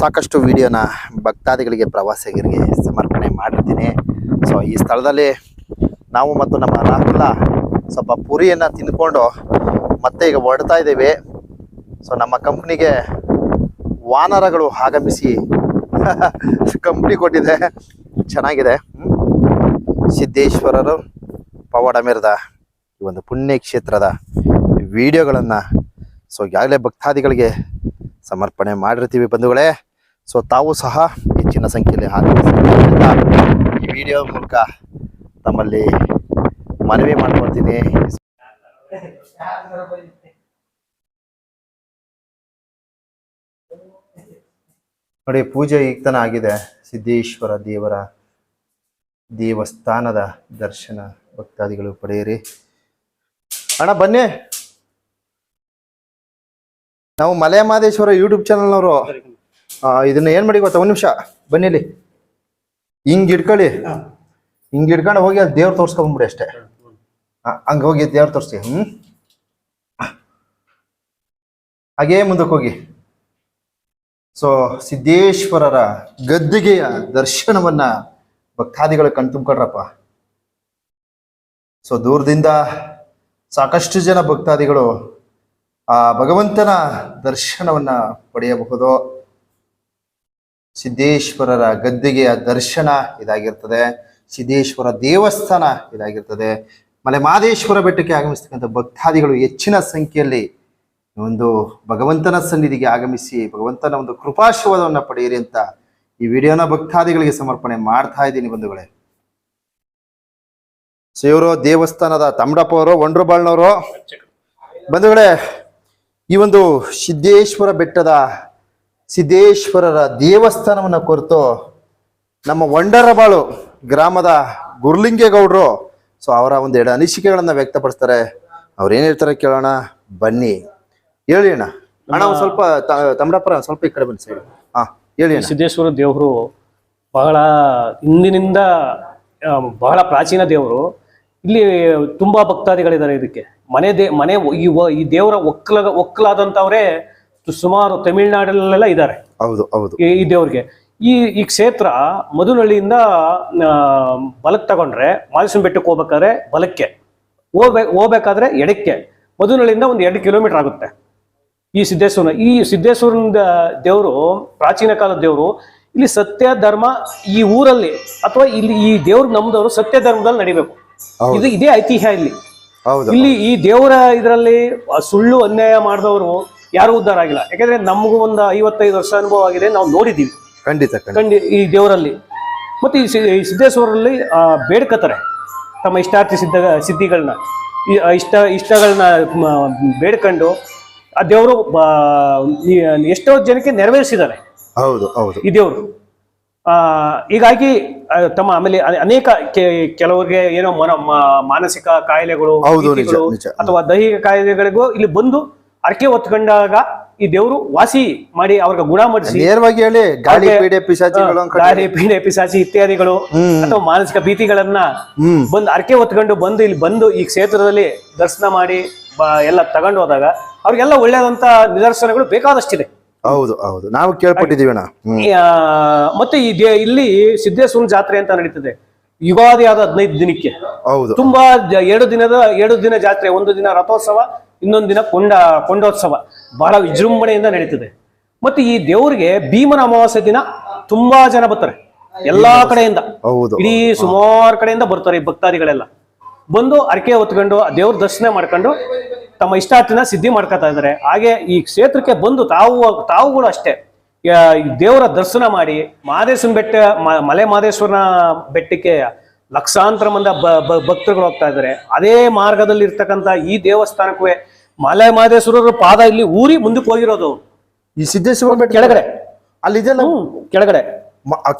ಸಾಕಷ್ಟು ವಿಡಿಯೋನ ಭಕ್ತಾದಿಗಳಿಗೆ, ಪ್ರವಾಸಿಗರಿಗೆ ಸಮರ್ಪಣೆ ಮಾಡಿರ್ತೀನಿ. ಸೊ ಈ ಸ್ಥಳದಲ್ಲಿ ನಾವು ಮತ್ತು ನಮ್ಮ ರಾಹುಲ ಸ್ವಲ್ಪ ಪುರಿಯನ್ನು ತಿಂದ್ಕೊಂಡು ಮತ್ತೆ ಈಗ ಹೊಡ್ತಾ ಇದ್ದೇವೆ. ಸೊ ನಮ್ಮ ಕಂಪ್ನಿಗೆ ವಾನರಗಳು ಆಗಮಿಸಿ ಕಂಪ್ನಿ ಕೊಟ್ಟಿದೆ. ಚೆನ್ನಾಗಿದೆ. ಸಿದ್ದೇಶ್ವರರು, ಪವಾಡ ಮೇರದ ಈ ಒಂದು ಪುಣ್ಯ ಕ್ಷೇತ್ರದ ವಿಡಿಯೋಗಳನ್ನು ಸೊ, ಈಗಾಗಲೇ ಭಕ್ತಾದಿಗಳಿಗೆ ಸಮರ್ಪಣೆ ಮಾಡಿರ್ತೀವಿ ಬಂಧುಗಳೇ. ಸೊ ತಾವು ಸಹ ಹೆಚ್ಚಿನ ಸಂಖ್ಯೆಯಲ್ಲಿ ಆಗಮಿಸಿ ವಿಡಿಯೋ ಮೂಲಕ ತಮ್ಮಲ್ಲಿ ಮನವಿ ಮಾಡ್ಕೊಳ್ತೀನಿ. ನೋಡಿ, ಪೂಜೆ ಈಗ್ತನ ಆಗಿದೆ ಸಿದ್ದೇಶ್ವರ ದೇವರ ದೇವಸ್ಥಾನದ ದರ್ಶನ ಭಕ್ತಾದಿಗಳು ಪಡೆಯಿರಿ. ಅಣ್ಣ, ಬನ್ನಿ. ನಾವು ಮಲೆ ಮಹದೇಶ್ವರ ಯೂಟ್ಯೂಬ್ ಚಾನಲ್ನವರು ಇದನ್ನ ಏನ್ ಮಾಡಿ ಗೊತ್ತಾ? ಒಂದ್ ನಿಮಿಷ. ಬನ್ನಿ ಇಲ್ಲಿ. ಹಿಂಗ್ ಇಟ್ಕೊಳ್ಳಿ ಹಿಂಗ್ ಇಟ್ಕೊಂಡು ಹೋಗಿ ಅಲ್ಲಿ ದೇವ್ರು ತೋರ್ಸ್ಕೊಂಬಿಡಿ ಅಷ್ಟೇ. ಹಂಗ ಹಂಗ್ ಹೋಗಿ ದೇವ್ರ ತೋರಿಸಿ ಹ್ಮ್? ಹಾಗೇ ಮುಂದಕ್ಕೆ ಹೋಗಿ. ಸೊ ಸಿದ್ದೇಶ್ವರರ ಗದ್ದಿಗೆಯ ದರ್ಶನವನ್ನ ಭಕ್ತಾದಿಗಳು ಕಣ್ತುಂಬ್ಕೊಡ್ರಪ್ಪ ಸೊ ದೂರದಿಂದ ಸಾಕಷ್ಟು ಜನ ಭಕ್ತಾದಿಗಳು ಆ ಭಗವಂತನ ದರ್ಶನವನ್ನ ಪಡೆಯಬಹುದು? ಸಿದ್ದೇಶ್ವರರ ಗದ್ದಿಗೆಯ ದರ್ಶನ ಇದಾಗಿರ್ತದೆ. ಸಿದ್ದೇಶ್ವರ ದೇವಸ್ಥಾನ ಇದಾಗಿರ್ತದೆ. ಮಲೆ ಮಾದೇಶ್ವರ ಬೆಟ್ಟಕ್ಕೆ ಆಗಮಿಸ್ತಕ್ಕಂಥ ಭಕ್ತಾದಿಗಳು ಹೆಚ್ಚಿನ ಸಂಖ್ಯೆಯಲ್ಲಿ ಒಂದು ಭಗವಂತನ ಸನ್ನಿಧಿಗೆ ಆಗಮಿಸಿ ಭಗವಂತನ ಒಂದು ಕೃಪಾಶೀರ್ವಾದವನ್ನು ಪಡೆಯಿರಿ ಅಂತ ಈ ವಿಡಿಯೋನ ಭಕ್ತಾದಿಗಳಿಗೆ ಸಮರ್ಪಣೆ ಮಾಡ್ತಾ ಇದ್ದೀನಿ ಬಂಧುಗಳೇ. ಸೊ ಇವರು ದೇವಸ್ಥಾನದ ತಮಡಪ್ಪ ಅವರು ಒಂಡ್ರಬಾಳ್ನವರು ಬಂಧುಗಳೇ, ಈ ಒಂದು ಸಿದ್ದೇಶ್ವರ ಬೆಟ್ಟದ ಸಿದ್ದೇಶ್ವರರ ದೇವಸ್ಥಾನವನ್ನು ಕುರಿತು ನಮ್ಮ ವಂಡರಬಾಳು ಗ್ರಾಮದ ಗುರುಲಿಂಗೇಗೌಡರು. ಸೊ ಅವರ ಒಂದು ಎರಡು ಅನಿಸಿಕೆಗಳನ್ನು ವ್ಯಕ್ತಪಡಿಸ್ತಾರೆ. ಅವ್ರು ಏನು ಹೇಳ್ತಾರೆ ಕೇಳೋಣ. ಬನ್ನಿ. ಹೇಳಿ ಅಣ್ಣ. ಅಣ್ಣ, ಒಂದು ಸ್ವಲ್ಪ ತ- ತಮಡಪ್ಪರ ಸ್ವಲ್ಪ ಈ ಕಡೆ ಬನ್ನಿ ಸೈಡ್ ಹಾಂ, ಹೇಳಿ ಸಿದ್ದೇಶ್ವರ ದೇವರು ಬಹಳ ಹಿಂದಿನಿಂದ ಬಹಳ ಪ್ರಾಚೀನ ದೇವರು. ಇಲ್ಲಿ ತುಂಬಾ ಭಕ್ತಾದಿಗಳಿದ್ದಾರೆ ಇದಕ್ಕೆ. ಮನೆ ದೇ, ಮನೆ ಈ ದೇವರ ಒಕ್ಕಲ ಒಕ್ಕಲಾದಂಥವ್ರೇ ಸುಮಾರು ತಮಿಳ್ನಾಡಲ್ಲೆಲ್ಲ ಇದ್ದಾರೆ. ಹೌದು ಹೌದು. ಈ ದೇವ್ರಿಗೆ. ಈ ಈ ಕ್ಷೇತ್ರ ಮಧುನಹಳ್ಳಿಯಿಂದ ಆ, ಬಲಕ್ಕೆ ತಗೊಂಡ್ರೆ ಮಾದೇಶ್ವರ ಬೆಟ್ಟಕ್ಕೆ ಹೋಗ್ಬೇಕಾದ್ರೆ ಬಲಕ್ಕೆ. ಹೋಗ್ಬೇಕು ಹೋಗ್ಬೇಕಾದ್ರೆ ಎಡಕ್ಕೆ. ಮಧುನಹಳ್ಳಿಯಿಂದ ಒಂದು ಎರಡು ಕಿಲೋಮೀಟರ್ ಆಗುತ್ತೆ. ಈ ಸಿದ್ದೇಶ್ವರನ ಈ ಸಿದ್ದೇಶ್ವರನ ದೇವರು ಪ್ರಾಚೀನ ಕಾಲದ ದೇವರು ಇಲ್ಲಿ ಸತ್ಯ ಧರ್ಮ ಈ ಊರಲ್ಲಿ ಅಥವಾ ಇಲ್ಲಿ ಈ ದೇವ್ರ ನಮ್ದವರು ಸತ್ಯ ಧರ್ಮದಲ್ಲಿ ನಡಿಬೇಕು. ಇದು ಇದೇ ಐತಿಹ್ಯ ಇಲ್ಲಿ. ಇಲ್ಲಿ ಈ ದೇವರ ಇದರಲ್ಲಿ ಸುಳ್ಳು ಅನ್ಯಾಯ ಮಾಡಿದವರು ಯಾರು ಉದ್ಧಾರ ಆಗಿಲ್ಲ. ಯಾಕಂದ್ರೆ ನಮಗೂ ಒಂದು ಐವತ್ತೈದು ವರ್ಷ ಅನುಭವ ಆಗಿದೆ ನಾವು ನೋಡಿದ್ದೀವಿ. ಖಂಡಿತ ಖಂಡಿ ಈ ದೇವರಲ್ಲಿ. ಮತ್ತೆ ಈ ಸಿದ್ದೇಶ್ವರಲ್ಲಿ ಬೇಡ್ಕತಾರೆ. ತಮ್ಮ ಇಷ್ಟಾರ್ಥಿ ಸಿದ್ಧ ಸಿದ್ಧಿಗಳನ್ನ. ಇಷ್ಟ ಇಷ್ಟಗಳನ್ನ ಬೇಡ್ಕೊಂಡು ಆ ದೇವರು ಎಷ್ಟೋ ಜನಕ್ಕೆ ನೆರವೇರಿಸಿದ್ದಾರೆ. ಹೌದು ಹೌದು. ಈ ದೇವರು. ಆ ಹೀಗಾಗಿ ತಮ್ಮ ಆಮೇಲೆ ಅನೇಕ ಕೆಲವರಿಗೆ ಏನೋ ಮನ ಮಾನಸಿಕ ಕಾಯಿಲೆಗಳು. ಅಥವಾ ದೈಹಿಕ ಕಾಯಿಲೆಗಳಿಗೂ ಇಲ್ಲಿ ಬಂದು ಅರ್ಕೆ ಹೊತ್ಕೊಂಡಾಗ ಈ ದೇವರು ವಾಸಿ ಮಾಡಿ ಅವ್ರಿಗೆ ಗುಣ ಮಾಡಿಸಿ ನೇರವಾಗಿ ಹೇಳಿ ಗಾಳಿ ಪೀಡೆ ಪಿಶಾಚಿಗಳು ಗಾಳಿ ಪೀಡೆ ಪಿಸಾಚಿ ಇತ್ಯಾದಿಗಳು ಅಥವಾ ಮಾನಸಿಕ ಭೀತಿಗಳನ್ನ ಬಂದು ಅರ್ಕೆ ಹೊತ್ಕೊಂಡು ಬಂದು ಇಲ್ಲಿ ಬಂದು ಈ ಕ್ಷೇತ್ರದಲ್ಲಿ ದರ್ಶನ ಮಾಡಿ ಎಲ್ಲ ತಗೊಂಡು ಹೋದಾಗ ಅವ್ರಿಗೆಲ್ಲ ಒಳ್ಳೆಯದಂತ ನಿದರ್ಶನಗಳು ಬೇಕಾದಷ್ಟಿದೆ. ಹೌದು ಹೌದು. ನಾವು ಕೇಳ್ಪಟ್ಟಿದೀವಿ ಮತ್ತೆ ಈ ದೇ- ಇಲ್ಲಿ ಸಿದ್ದೇಶ್ವರ ಜಾತ್ರೆ ಅಂತ ನಡೀತದೆ. ಯುಗಾದಿ ಆದ ಹದಿನೈದು ದಿನಕ್ಕೆ. ಹೌದು. ತುಂಬಾ ಎರಡು ದಿನದ ಎರಡು ದಿನ ಜಾತ್ರೆ ಒಂದು ದಿನ ರಥೋತ್ಸವ ಇನ್ನೊಂದು ದಿನ ಕೊಂಡ ಕೊಂಡೋತ್ಸವ ಬಹಳ ವಿಜೃಂಭಣೆಯಿಂದ ನಡೀತದೆ. ಮತ್ತೆ ಈ ದೇವರಿಗೆ ಭೀಮನ ಅಮಾವಾಸ್ಯೆ ದಿನ ತುಂಬಾ ಜನ ಬರ್ತಾರೆ. ಎಲ್ಲಾ ಕಡೆಯಿಂದ. ಇಡೀ ಸುಮಾರು ಕಡೆಯಿಂದ ಬರ್ತಾರೆ ಈ ಭಕ್ತಾದಿಗಳೆಲ್ಲ. ಬಂದು ಅರಕೆ ಹೊತ್ಕೊಂಡು ದೇವ್ರ ದರ್ಶನ ಮಾಡ್ಕೊಂಡು ತಮ್ಮ ಇಷ್ಟಾರ್ಥನ ಸಿದ್ಧಿ ಮಾಡ್ಕೊತಾ ಇದ್ದಾರೆ. ಹಾಗೆ ಈ ಕ್ಷೇತ್ರಕ್ಕೆ ಬಂದು ತಾವು ತಾವುಗಳು ಅಷ್ಟೇ. ದೇವರ ದರ್ಶನ ಮಾಡಿ ಮಹದೇಶ್ವರನ ಬೆಟ್ಟ ಮಲೆ ಮಹದೇಶ್ವರನ ಬೆಟ್ಟಕ್ಕೆ ಲಕ್ಷಾಂತರ ಮಂದ ಭಕ್ತರುಗಳು ಹೋಗ್ತಾ ಇದ್ದಾರೆ. ಅದೇ ಮಾರ್ಗದಲ್ಲಿ ಇರ್ತಕ್ಕಂಥ ಈ ದೇವಸ್ಥಾನಕ್ಕೂ ಮಲೆ ಮಹದೇಶ್ವರರ ಪಾದ ಇಲ್ಲಿ ಊರಿ ಮುಂದಕ್ಕೆ ಹೋಗಿರೋದು ಅವ್ರು. ಈ ಸಿದ್ದೇಶ್ವರ ಬೆಟ್ಟ ಕೆಳಗಡೆ. ಅಲ್ಲಿ ಇದೆಲ್ಲ ಕೆಳಗಡೆ.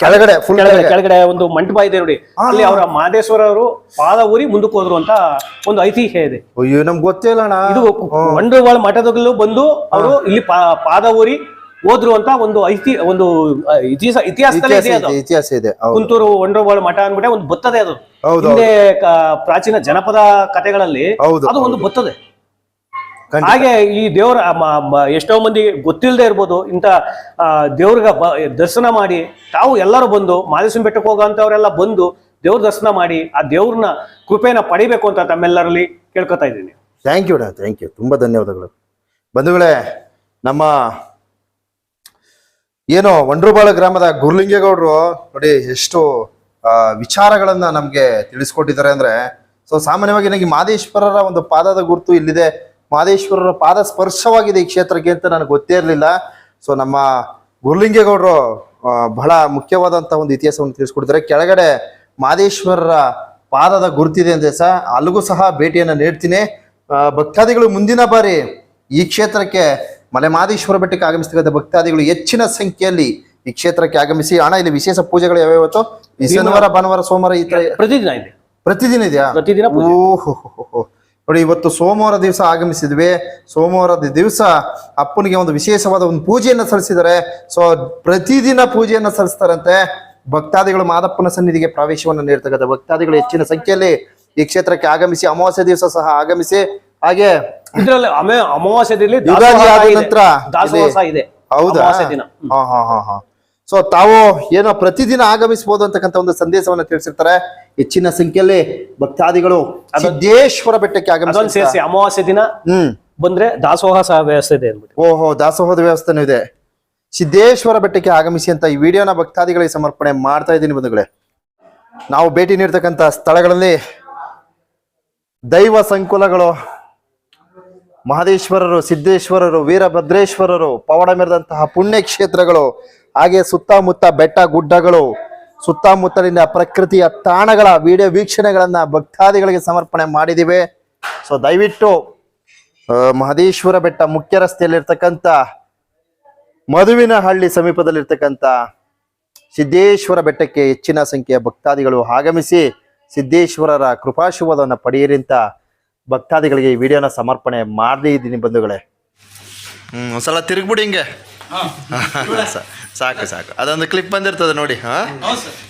ಕೆಳಗಡೆ ಫುಲ್ ಕೆಳಗಡೆ ಕೆಳಗಡೆ. ಒಂದು ಮಂಟಪ ಇದೆ ನೋಡಿ. ಅಲ್ಲಿ ಅವರ ಮಹದೇಶ್ವರ ಅವರು ಪಾದ ಊರಿ ಮುಂದಕ್ಕೆ ಹೋದ್ರು ಅಂತ ಒಂದು ಐತಿಹ್ಯ ಇದೆ. ಅಯ್ಯೋ ನಮ್ಗೆ ಗೊತ್ತಿಲ್ಲ ಅಣ್ಣ. ಇದು ಮಂಡ್ರವಾಳ ಮಠದಲ್ಲೂ ಬಂದು ಅವರು ಇಲ್ಲಿ ಪಾದ ಊರಿ ಹೋದ್ರು ಅಂತ ಒಂದು ಐತಿ ಒಂದು ಇತಿಹಾಸ ಇತಿಹಾಸದಲ್ಲಿ ಇತಿಹಾಸ ಇದೆ ಅದು. ಇದೆ ಇತಿಹಾಸ ಇದೆ. ಹೌದು. ಕುಂತೂರು ಒಂಡ್ರವಾಳ ಮಠ ಅಂದ್ಬಿಟ್ಟೆ ಒಂದು ಬತ್ತದೆ ಅದು. ಹೌದು ಪ್ರಾಚೀನ ಜನಪದ ಕಥೆಗಳಲ್ಲಿ ಅದು ಒಂದು ಬತ್ತದೆ. ಹಾಗೆ ಈ ದೇವರ ಎಷ್ಟೋ ಮಂದಿ ಗೊತ್ತಿಲ್ಲದೆ ಇರ್ಬೋದು ಇಂಥ ದೇವ್ರಿಗೆ ದರ್ಶನ ಮಾಡಿ ತಾವು ಎಲ್ಲರೂ ಬಂದು ಮಾದೇಶ್ವರ ಬೆಟ್ಟಕ್ಕೆ ಹೋಗೋಂಥವ್ರೆಲ್ಲ ಬಂದು ದೇವ್ರ ದರ್ಶನ ಮಾಡಿ ಆ ದೇವ್ರನ್ನ ಕೃಪೆನ ಪಡಿಬೇಕು ಅಂತ ತಮ್ಮೆಲ್ಲರಲ್ಲಿ ಕೇಳ್ಕೊತಾ ಇದ್ದೀನಿ. ಥ್ಯಾಂಕ್ ಯು ಡಾ ಥ್ಯಾಂಕ್ ಯು ತುಂಬ ಧನ್ಯವಾದಗಳು. ಬಂಧುಗಳೇ ನಮ್ಮ ಏನು ವಂಡ್ರಬಾಳ ಗ್ರಾಮದ ಗುರುಲಿಂಗೇಗೌಡರು ನೋಡಿ ಎಷ್ಟು ವಿಚಾರಗಳನ್ನು ನಮ್ಗೆ ತಿಳಿಸ್ಕೊಟ್ಟಿದ್ದಾರೆ ಅಂದ್ರೆ ಸೊ ಸಾಮಾನ್ಯವಾಗಿ ನನಗೆ ಮಾದೇಶ್ವರರ ಒಂದು ಪಾದದ ಗುರುತು ಇಲ್ಲಿದೆ. ಮಾದೇಶ್ವರರ ಪಾದ ಸ್ಪರ್ಶವಾಗಿದೆ ಈ ಕ್ಷೇತ್ರಕ್ಕೆ ಅಂತ ನನಗೆ ಗೊತ್ತೇ ಇರಲಿಲ್ಲ. ಸೊ ನಮ್ಮ ಗುರುಲಿಂಗೇಗೌಡರು ಬಹಳ ಮುಖ್ಯವಾದಂತ ಒಂದು ಇತಿಹಾಸವನ್ನು ತಿಳಿಸ್ಕೊಡ್ತಾರೆ. ಕೆಳಗಡೆ ಮಾದೇಶ್ವರರ ಪಾದದ ಗುರುತಿದೆ ಅಂತ ಸಹ ಅಲ್ಲಿಗೂ ಸಹ ಭೇಟಿಯನ್ನು ನೀಡ್ತೀನಿ. ಭಕ್ತಾದಿಗಳು ಮುಂದಿನ ಬಾರಿ ಈ ಕ್ಷೇತ್ರಕ್ಕೆ ಮಲೆ ಮಾದೇಶ್ವರ ಬೆಟ್ಟಕ್ಕೆ ಆಗಮಿಸ್ತಕ್ಕಂಥ ಭಕ್ತಾದಿಗಳು ಹೆಚ್ಚಿನ ಸಂಖ್ಯೆಯಲ್ಲಿ ಈ ಕ್ಷೇತ್ರಕ್ಕೆ ಆಗಮಿಸಿ ಹಣ ಇಲ್ಲಿ ವಿಶೇಷ ಪೂಜೆಗಳು ಯಾವ್ಯಾವತ್ತು ಈ ಶನಿವಾರ ಭಾನುವಾರ ಸೋಮವಾರ ಈ ತರ ಪ್ರತಿದಿನ ಇದೆ. ಪ್ರತಿದಿನ ಇದೆಯಾ? ಪ್ರತಿದಿನ. ಓಹೋ ನೋಡಿ ಇವತ್ತು ಸೋಮವಾರ ದಿವಸ ಆಗಮಿಸಿದ್ವಿ. ಸೋಮವಾರದ ದಿವಸ ಅಪ್ಪನಿಗೆ ಒಂದು ವಿಶೇಷವಾದ ಒಂದು ಪೂಜೆಯನ್ನು ಸಲ್ಲಿಸಿದ್ದಾರೆ. ಸೊ ಪ್ರತಿದಿನ ಪೂಜೆಯನ್ನು ಸಲ್ಲಿಸ್ತಾರಂತೆ. ಭಕ್ತಾದಿಗಳು ಮಾದಪ್ಪನ ಸನ್ನಿಧಿಗೆ ಪ್ರವೇಶವನ್ನು ನೀಡ್ತಕ್ಕಂಥ ಭಕ್ತಾದಿಗಳು ಹೆಚ್ಚಿನ ಸಂಖ್ಯೆಯಲ್ಲಿ ಈ ಕ್ಷೇತ್ರಕ್ಕೆ ಆಗಮಿಸಿ ಅಮಾವಾಸ್ಯ ದಿವಸ ಸಹ ಆಗಮಿಸಿ ಹಾಗೆ ಇದ್ರಲ್ಲಿ ಅಮಾವಾಸ್ಯದಲ್ಲಿ ಯುಗಾದಿ ಆದ ನಂತರ ಹೌದಾ? ಹಾ ಹಾ ಹಾ ಹಾ. ಸೊ ತಾವು ಏನೋ ಪ್ರತಿದಿನ ಆಗಮಿಸಬಹುದು ಅಂತಕ್ಕಂಥ ಒಂದು ಸಂದೇಶವನ್ನ ತಿಳಿಸಿರ್ತಾರೆ. ಹೆಚ್ಚಿನ ಸಂಖ್ಯೆಯಲ್ಲಿ ಭಕ್ತಾದಿಗಳು ಸಿದ್ದೇಶ್ವರ ಬೆಟ್ಟಕ್ಕೆ ಆಗಮಿಸಿ ಅಮಾವಾಸ್ಯ ದಿನ ಹ್ಮ್. ಬಂದ್ರೆ ದಾಸೋಹ ಸಹ ವ್ಯವಸ್ಥೆ ಇದೆ ಓಹೋ ದಾಸೋಹದ ವ್ಯವಸ್ಥೆನೂ ಇದೆ. ಸಿದ್ದೇಶ್ವರ ಬೆಟ್ಟಕ್ಕೆ ಆಗಮಿಸಿ ಅಂತ ಈ ವಿಡಿಯೋನ ಭಕ್ತಾದಿಗಳಿಗೆ ಸಮರ್ಪಣೆ ಮಾಡ್ತಾ ಇದ್ದೀನಿ ಬಂಧುಗಳೇ. ನಾವು ಭೇಟಿ ನೀಡ್ತಕ್ಕಂಥ ಸ್ಥಳಗಳಲ್ಲಿ ದೈವ ಸಂಕುಲಗಳು ಮಹದೇಶ್ವರರು ಸಿದ್ದೇಶ್ವರರು ವೀರಭದ್ರೇಶ್ವರರು ಪವಾಡ ಮೆರೆದಂತಹ ಪುಣ್ಯ ಕ್ಷೇತ್ರಗಳು ಹಾಗೆ ಸುತ್ತಮುತ್ತ ಬೆಟ್ಟ ಗುಡ್ಡಗಳು, ಸುತ್ತಮುತ್ತಲಿನ ಪ್ರಕೃತಿಯ ತಾಣಗಳ ವಿಡಿಯೋ ವೀಕ್ಷಣೆಗಳನ್ನ ಭಕ್ತಾದಿಗಳಿಗೆ ಸಮರ್ಪಣೆ ಮಾಡಿದಿವೆ. ಸೊ ದಯವಿಟ್ಟು ಮಹದೇಶ್ವರ ಬೆಟ್ಟ ಮುಖ್ಯ ರಸ್ತೆಯಲ್ಲಿರ್ತಕ್ಕಂಥ ಮಧುವಿನ ಹಳ್ಳಿ ಸಮೀಪದಲ್ಲಿರ್ತಕ್ಕಂಥ ಸಿದ್ದೇಶ್ವರ ಬೆಟ್ಟಕ್ಕೆ ಹೆಚ್ಚಿನ ಸಂಖ್ಯೆಯ ಭಕ್ತಾದಿಗಳು ಆಗಮಿಸಿ ಸಿದ್ದೇಶ್ವರರ ಕೃಪಾಶುಭವನ್ನು ಪಡೆಯಿರಿ ಅಂತ ಭಕ್ತಾದಿಗಳಿಗೆ ಈ ವಿಡಿಯೋನ ಸಮರ್ಪಣೆ ಮಾಡದೇ ಇದ್ದೀನಿ ಬಂಧುಗಳೇ. ಒಂದ್ಸಲ ತಿರುಗ್ಬಿಡಿ ಹಿಂಗೆ. ಸಾಕು ಸಾಕು. ಅದೊಂದು ಕ್ಲಿಪ್ ಬಂದಿರ್ತದೆ ನೋಡಿ ಹಾ?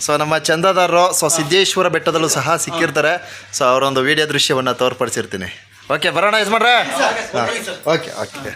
ಸೊ ನಮ್ಮ ಚಂದದಾರರು ಸೊ ಸಿದ್ದೇಶ್ವರ ಬೆಟ್ಟದಲ್ಲೂ ಸಹ ಸಿಕ್ಕಿರ್ತಾರೆ. ಸೊ ಅವರೊಂದು ವಿಡಿಯೋ ದೃಶ್ಯವನ್ನು ತೋರ್ಪಡಿಸಿರ್ತೀನಿ. ಓಕೆ ಬರೋಣ ಯಜಮಾನ್ರೆ? Okay okay